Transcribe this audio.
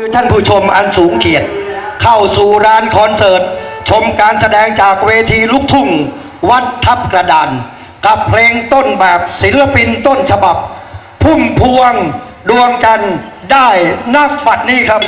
คือท่านผู้ชมอันสูงเกียรติ เข้าสู่ร้านคอนเสิร์ต ชมการแสดงจากเวทีลูกทุ่ง วัดทับกระดาน กับเพลงต้นแบบศิลปินต้นฉบับ พุ่มพวง ดวงจันทร์ได้นักฝัดนี้ครับ